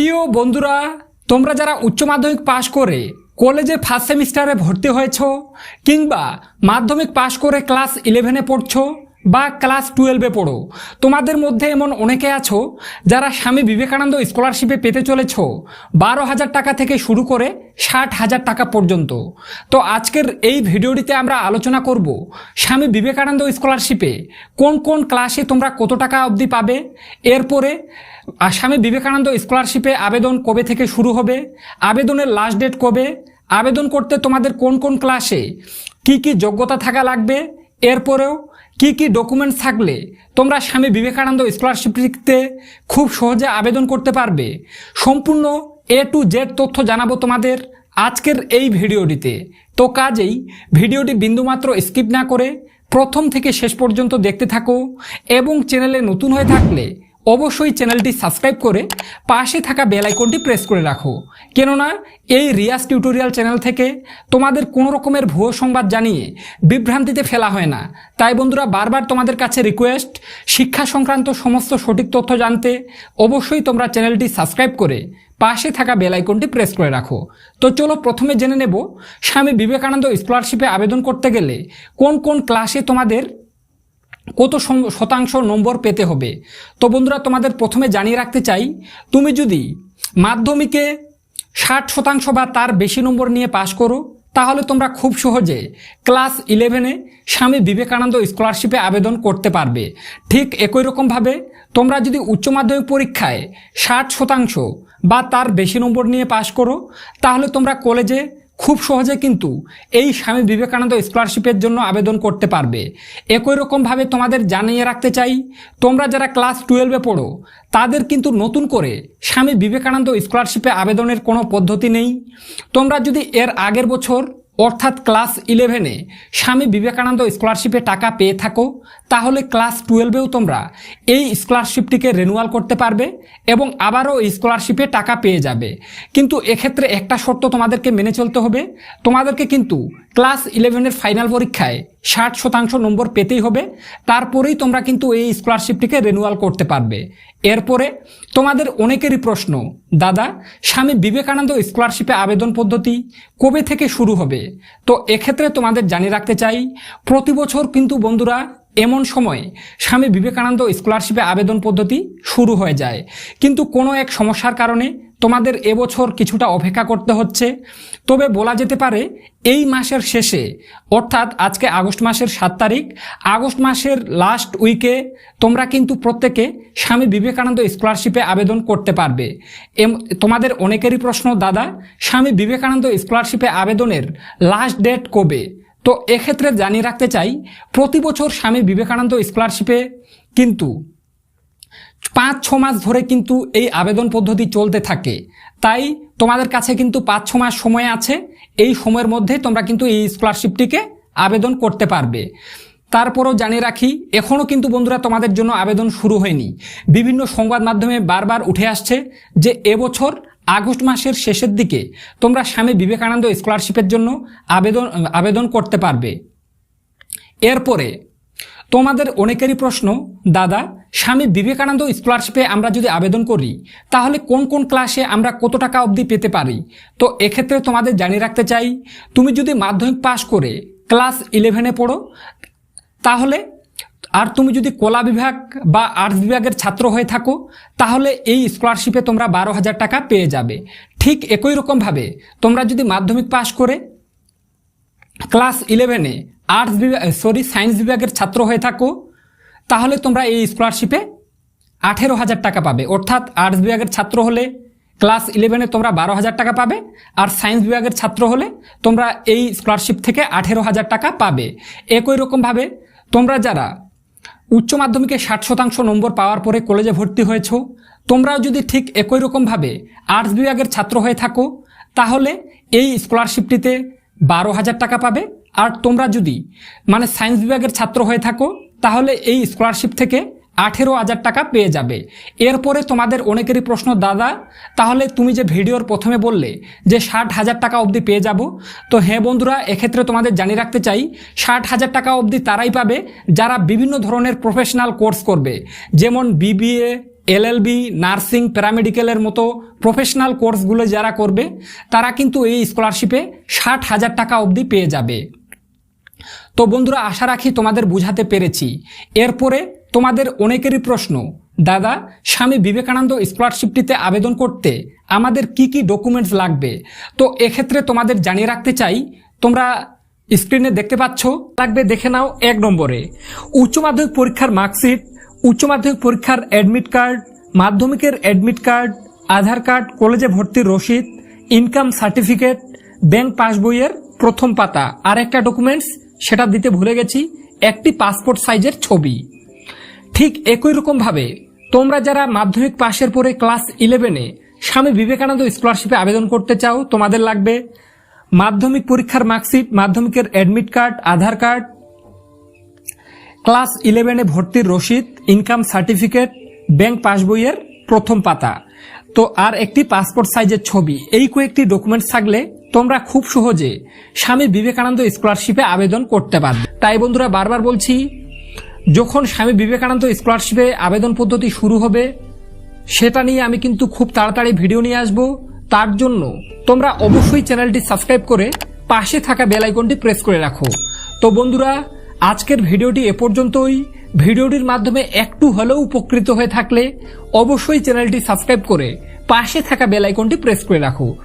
প্রিয় বন্ধুরা, তোমরা যারা উচ্চ মাধ্যমিক পাশ করে কলেজে ফার্স্ট সেমিস্টারে ভর্তি হয়েছ কিংবা মাধ্যমিক পাশ করে ক্লাস ইলেভেনে পড়ছো বা ক্লাস টুয়েলভে পড়ো। তোমাদের মধ্যে এমন অনেকে আছো যারা স্বামী বিবেকানন্দ স্কলারশিপে পেতে চলেছ। বারো হাজার টাকা থেকে শুরু করে ষাট হাজার টাকা পর্যন্ত। তো আজকের এই ভিডিওটিতে আমরা আলোচনা করব স্বামী বিবেকানন্দ স্কলারশিপে কোন কোন ক্লাসে তোমরা কত টাকা অবধি পাবে। এরপরে স্বামী বিবেকানন্দ স্কলারশিপে আবেদন কবে থেকে শুরু হবে, আবেদনের লাস্ট ডেট কবে, আবেদন করতে তোমাদের কোন কোন ক্লাসে কি কি যোগ্যতা থাকা লাগবে, এরপরেও কি কি ডকুমেন্টস থাকলে তোমরা স্বামী বিবেকানন্দ স্কলারশিপটিতে খুব সহজে আবেদন করতে পারবে? সম্পূর্ণ এ টু জেড তথ্য জানাব তোমাদের আজকের এই ভিডিওটিতে। তো কাজেই ভিডিওটি বিন্দুমাত্র স্কিপ না করে প্রথম থেকে শেষ পর্যন্ত দেখতে থাকো এবং চ্যানেলে নতুন হয়ে থাকলে অবশ্যই চ্যানেলটি সাবস্ক্রাইব করে পাশে থাকা বেল আইকনটি প্রেস করে রাখো। কেননা, এই রিয়াস টিউটোরিয়াল চ্যানেল থেকে তোমাদের কোনো রকমের ভুয়ো সংবাদ জানিয়ে বিভ্রান্তিতে ফেলা হয় না। তাই বন্ধুরা, বারবার তোমাদের কাছে রিকোয়েস্ট শিক্ষা সংক্রান্ত সমস্ত সঠিক তথ্য জানতে অবশ্যই তোমরা চ্যানেলটি সাবস্ক্রাইব করে পাশে থাকা বেল আইকনটি প্রেস করে রাখো। তো চলো প্রথমে জেনে নেব, স্বামী বিবেকানন্দ স্কলারশিপে আবেদন করতে গেলে কোন কোন ক্লাসে তোমাদের কত শতাংশ নম্বর পেতে হবে। তো বন্ধুরা, তোমাদের প্রথমে জানিয়ে রাখতে চাই, তুমি যদি মাধ্যমিকে ষাট শতাংশ বা তার বেশি নম্বর নিয়ে পাশ করো, তাহলে তোমরা খুব সহজে ক্লাস ইলেভেনে স্বামী বিবেকানন্দ স্কলারশিপে আবেদন করতে পারবে। ঠিক একই রকমভাবে তোমরা যদি উচ্চ মাধ্যমিক পরীক্ষায় ষাট শতাংশ বা তার বেশি নম্বর নিয়ে পাশ করো, তাহলে তোমরা কলেজে খুব সহজে কিন্তু এই স্বামী বিবেকানন্দ স্কলারশিপের জন্য আবেদন করতে পারবে। একই রকমভাবে তোমাদের জানিয়ে রাখতে চাই, তোমরা যারা ক্লাস টুয়েলভে পড়ো, তাদের কিন্তু নতুন করে স্বামী বিবেকানন্দ স্কলারশিপে আবেদনের কোনো পদ্ধতি নেই। তোমরা যদি এর আগের বছর অর্থাৎ ক্লাস ইলেভেনে স্বামী বিবেকানন্দ স্কলারশিপে টাকা পেয়ে থাকো, তাহলে ক্লাস টুয়েলভেও তোমরা এই স্কলারশিপটিকে রেনুয়াল করতে পারবে এবং আবারও এই স্কলারশিপে টাকা পেয়ে যাবে। কিন্তু এক্ষেত্রে একটা শর্ত তোমাদেরকে মেনে চলতে হবে। তোমাদেরকে কিন্তু ক্লাস ইলেভেনের ফাইনাল পরীক্ষায় ষাট শতাংশ নম্বর পেতেই হবে। তারপরেই তোমরা কিন্তু এই স্কলারশিপটিকে রেনুয়াল করতে পারবে। এরপরে তোমাদের অনেকেরই প্রশ্ন, দাদা, স্বামী বিবেকানন্দ স্কলারশিপে আবেদন পদ্ধতি কবে থেকে শুরু হবে? তো এক্ষেত্রে তোমাদের জানিয়ে রাখতে চাই, প্রতি বছর কিন্তু বন্ধুরা এমন সময় স্বামী বিবেকানন্দ স্কলারশিপে আবেদন পদ্ধতি শুরু হয়ে যায়। কিন্তু কোনো এক সমস্যার কারণে তোমাদের এবছর কিছুটা অপেক্ষা করতে হচ্ছে। তবে বলা যেতে পারে, এই মাসের শেষে, অর্থাৎ আজকে আগস্ট মাসের সাত তারিখ, আগস্ট মাসের লাস্ট উইকে তোমরা কিন্তু প্রত্যেকে স্বামী বিবেকানন্দ স্কলারশিপে আবেদন করতে পারবে। তোমাদের অনেকেরই প্রশ্ন, দাদা, স্বামী বিবেকানন্দ স্কলারশিপে আবেদনের লাস্ট ডেট কবে? তো এক্ষেত্রে জানিয়ে রাখতে চাই, প্রতি বছর স্বামী বিবেকানন্দ স্কলারশিপে কিন্তু পাঁচ, ছ মাস ধরে কিন্তু এই আবেদন পদ্ধতি চলতে থাকে। তাই তোমাদের কাছে কিন্তু পাঁচ, ছ মাস সময় আছে, এই সময়ের মধ্যে তোমরা কিন্তু এই স্কলারশিপটিকে আবেদন করতে পারবে। তারপরও জানিয়ে রাখি এখনও কিন্তু বন্ধুরা তোমাদের জন্য আবেদন শুরু হয়নি। বিভিন্ন সংবাদ মাধ্যমে বারবার উঠে আসছে যে এবছর আগস্ট মাসের শেষের দিকে তোমরা স্বামী বিবেকানন্দ স্কলারশিপের জন্য আবেদন আবেদন করতে পারবে। এরপরে তোমাদের অনেকেরই প্রশ্ন, দাদা, স্বামী বিবেকানন্দ স্কলারশিপে আমরা যদি আবেদন করি, তাহলে কোন কোন ক্লাসে আমরা কত টাকা অবধি পেতে পারি? তো এক্ষেত্রে তোমাদের জানিয়ে রাখতে চাই, তুমি যদি মাধ্যমিক পাশ করে ক্লাস ইলেভেনে পড়ো, তাহলে আর তুমি যদি কলা বিভাগ বা আর্টস বিভাগের ছাত্র হয়ে থাকো, তাহলে এই স্কলারশিপে তোমরা বারো হাজার টাকা পেয়ে যাবে। ঠিক একই রকমভাবে তোমরা যদি মাধ্যমিক পাশ করে ক্লাস ইলেভেনে আর্টস বিভাগ সরি সায়েন্স বিভাগের ছাত্র হয়ে থাকো, তাহলে তোমরা এই স্কলারশিপে আঠেরো হাজার টাকা পাবে। অর্থাৎ আর্টস বিভাগের ছাত্র হলে ক্লাস ইলেভেনে তোমরা বারো হাজার টাকা পাবে, আর সায়েন্স বিভাগের ছাত্র হলে তোমরা এই স্কলারশিপ থেকে আঠেরো হাজার টাকা পাবে। একই রকমভাবে তোমরা যারা উচ্চ মাধ্যমিকে ষাট শতাংশ নম্বর পাওয়ার পরে কলেজে ভর্তি হয়েছ। তোমরাও যদি ঠিক একই রকমভাবে আর্টস বিভাগের ছাত্র হয়ে থাকো, তাহলে এই স্কলারশিপটিতে বারো হাজার টাকা পাবে। আর তোমরা যদি মানে সায়েন্স বিভাগের ছাত্র হয়ে থাকো, তাহলে এই স্কলারশিপ থেকে আঠেরো হাজার টাকা পেয়ে যাবে। এরপরে তোমাদের অনেকেরই প্রশ্ন, দাদা, তাহলে তুমি যে ভিডিওর প্রথমে বললে যে ষাট হাজার টাকা অবধি পেয়ে যাব, তো হ্যাঁ বন্ধুরা, এক্ষেত্রে তোমাদের জানিয়ে রাখতে চাই, ষাট হাজার টাকা অবধি তারাই পাবে যারা বিভিন্ন ধরনের প্রফেশনাল কোর্স করবে। যেমন বিবিএ এলএলবি নার্সিং প্যারামেডিক্যালের মতো প্রফেশনাল কোর্সগুলো যারা করবে, তারা কিন্তু এই স্কলারশিপে ষাট হাজার টাকা অবধি পেয়ে যাবে। তো বন্ধুরা, আশা রাখি তোমাদের বুঝাতে পেরেছি। এরপরে তোমাদের অনেকেরই প্রশ্ন, দাদা, স্বামী বিবেকানন্দ স্কলারশিপটিতে আবেদন করতে আমাদের কি কি ডকুমেন্টস লাগবে? তো এক্ষেত্রে তোমাদের জানিয়ে রাখতে চাই, তোমরা স্ক্রিনে দেখতে পাচ্ছ, লাগবে দেখে নাও এক নম্বরে, উচ্চ মাধ্যমিক পরীক্ষার মার্কশিট, উচ্চ মাধ্যমিক পরীক্ষার অ্যাডমিট কার্ড, মাধ্যমিকের অ্যাডমিট কার্ড, আধার কার্ড, কলেজে ভর্তির রসিদ, ইনকাম সার্টিফিকেট, ব্যাংক পাসবইয়ের প্রথম পাতা। আর একটা ডকুমেন্টস, সেটা দিতে ভুলে গেছি, একটি পাসপোর্ট সাইজের ছবি। ঠিক একই রকমভাবে তোমরা যারা মাধ্যমিক পাশের পরে ক্লাস ইলেভেনে স্বামী বিবেকানন্দ স্কলারশিপে আবেদন করতে চাও, তোমাদের লাগবে মাধ্যমিক পরীক্ষার মার্কশিট, মাধ্যমিকের admit card Aadhaar card class ইলেভেনে ভর্তির রসিদ ইনকাম সার্টিফিকেট ব্যাংক পাসবইয়ের প্রথম পাতা। তো আর একটি পাসপোর্ট সাইজের ছবি, এই কয়েকটি ডকুমেন্টস থাকলে তোমরা খুব সহজে স্বামী বিবেকানন্দ স্কলারশিপে আবেদন করতে পারবে। তাই বন্ধুরা বারবার বলছি যখন স্বামী বিবেকানন্দ স্কলারশিপে আবেদন পদ্ধতি শুরু হবে, সেটা নিয়ে আমি কিন্তু খুব তাড়াতাড়ি ভিডিও নিয়ে আসব। তার জন্য তোমরা অবশ্যই চ্যানেলটি সাবস্ক্রাইব করে পাশে থাকা বেল আইকনটি প্রেস করে রাখো। তো বন্ধুরা, আজকের ভিডিওটি এ পর্যন্তই। ভিডিওটির মাধ্যমে একটু হলেও উপকৃত হয়ে থাকলে অবশ্যই চ্যানেলটি সাবস্ক্রাইব করে পাশে থাকা বেল আইকনটি প্রেস করে রাখো।